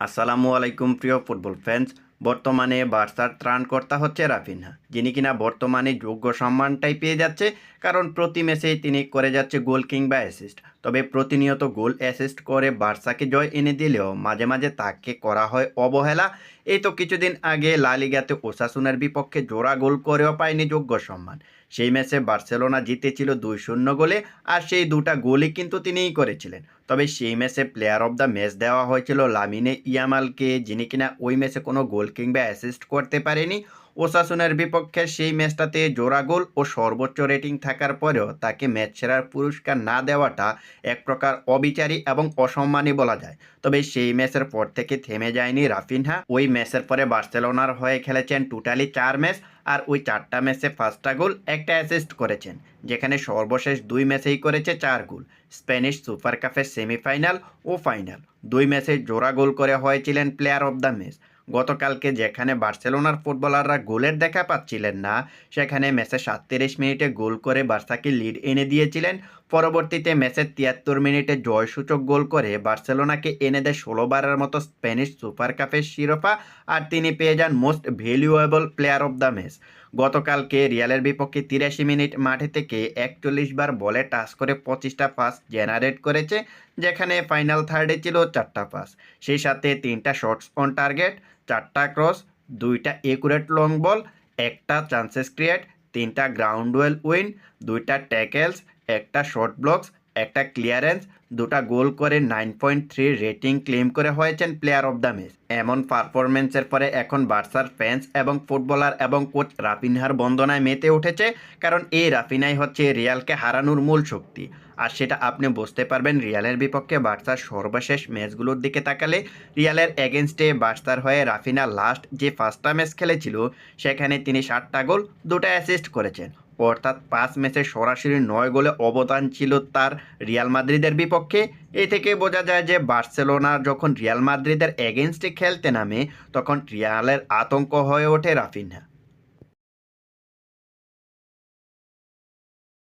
আসসালামু আলাইকুম, প্রিয় ফুটবল ফ্যান্স। বর্তমানে বার্সার ত্রাণকর্তা হচ্ছে রাফিনহা, যিনি কিনা বর্তমানে যোগ্য সম্মানটাই পেয়ে যাচ্ছে, কারণ প্রতি ম্যাচেই তিনি করে যাচ্ছে গোল কিংবা অ্যাসিস্ট। তবে প্রতিনিয়ত গোল অ্যাসিস্ট করে বার্সাকে জয় এনে দিলেও মাঝে মাঝে তাকে করা হয় অবহেলা। এই তো কিছুদিন আগে লালিগাতে ওসাসুনের বিপক্ষে জোড়া গোল করেও পায়নি যোগ্য সম্মান। সেই ম্যাচে বার্সেলোনা জিতেছিল দুই শূন্য গোলে আর সেই দুটা গোলই কিন্তু তিনিই করেছিলেন। তবে সেই ম্যাচে প্লেয়ার অব দ্য ম্যাচ দেওয়া হয়েছিল লামিনে ইয়ামালকে, যিনি কিনা ওই ম্যাচে কোনো গোল কিংবা অ্যাসিস্ট করতে পারেনি। ওসাসুনের বিপক্ষে সেই ম্যাচটাতে জোড়া গোল ও সর্বোচ্চ রেটিং থাকার পরেও তাকে ম্যাচ সেরার পুরস্কার না দেওয়াটা এক প্রকার অবিচারী এবং অসম্মানী বলা যায়। তবে সেই ম্যাচের পর থেকে থেমে যায়নি রাফিনহা। ওই ম্যাচের পরে বার্সেলোনার হয়ে খেলেছেন টোটালি চার ম্যাচ আর ওই চারটা ম্যাচে পাঁচটা গোল, একটা অ্যাসিস্ট করেছেন, যেখানে সর্বশেষ দুই ম্যাচেই করেছে চার গোল। স্প্যানিশ সুপার কাপের সেমিফাইনাল ও ফাইনাল দুই ম্যাচে জোড়া গোল করে হয়েছিলেন প্লেয়ার অব দ্য ম্যাচ। গতকালকে যেখানে বার্সেলোনার ফুটবলাররা গোলের দেখা পাচ্ছিলেন না, সেখানে ম্যাচে সাতত্রিশ মিনিটে গোল করে বার্সাকে লিড এনে দিয়েছিলেন। পরবর্তীতে ম্যাচের তিয়াত্তর মিনিটে জয়সূচক গোল করে বার্সেলোনাকে এনে দেয় ষোলোবারের মতো স্প্যানিশ সুপার কাপের শিরোপা, আর তিনি পেয়ে যান most valuable player of the match. গতকালকে রিয়ালের বিপক্ষে তিরাশি মিনিট মাঠে থেকে একচল্লিশ বার বলে টাচ করে পঁচিশটা পাস জেনারেট করেছে, যেখানে ফাইনাল থার্ডে ছিল চারটা পাস। সেই সাথে তিনটা শর্টস অন টার্গেট চারটা ক্রস, দুইটা একুরেট লং বল একটা চান্সেস ক্রিয়েট তিনটা গ্রাউন্ড ওয়েল উইন দুইটা ট্যাকেলস একটা শর্ট ব্লকস একটা ক্লিয়ারেন্স দুটা গোল করে nine point three rating claim করে হয়েছেন প্লেয়ার অব দ্য ম্যাচ এমন পারফরমেন্সের পরে এখন বার্সার ফ্যান্স এবং ফুটবলার এবং কোচ রাফিনহার বন্দনায় মেতে উঠেছে, কারণ এই রাফিনাই হচ্ছে রিয়ালকে হারানোর মূল শক্তি। আর সেটা আপনি বুঝতে পারবেন, রিয়ালের বিপক্ষে বার্সার সর্বশেষ ম্যাচগুলোর দিকে তাকালে রিয়ালের এগেনস্টে বার্সার হয়ে রাফিনা লাস্ট যে পাঁচটা ম্যাচ খেলেছিল, সেখানে তিনি ষাটটা গোল দুটো অ্যাসিস্ট করেছেন। অর্থাৎ পাঁচ ম্যাচে সরাসরি নয় গোলে অবদান ছিল তার রিয়াল মাদ্রিদের বিপক্ষে। এ থেকে বোঝা যায় যে বার্সেলোনা যখন রিয়াল মাদ্রিদের এগেনস্টে খেলতে নামে, তখন রিয়ালের আতঙ্ক হয়ে ওঠে রাফিনহা।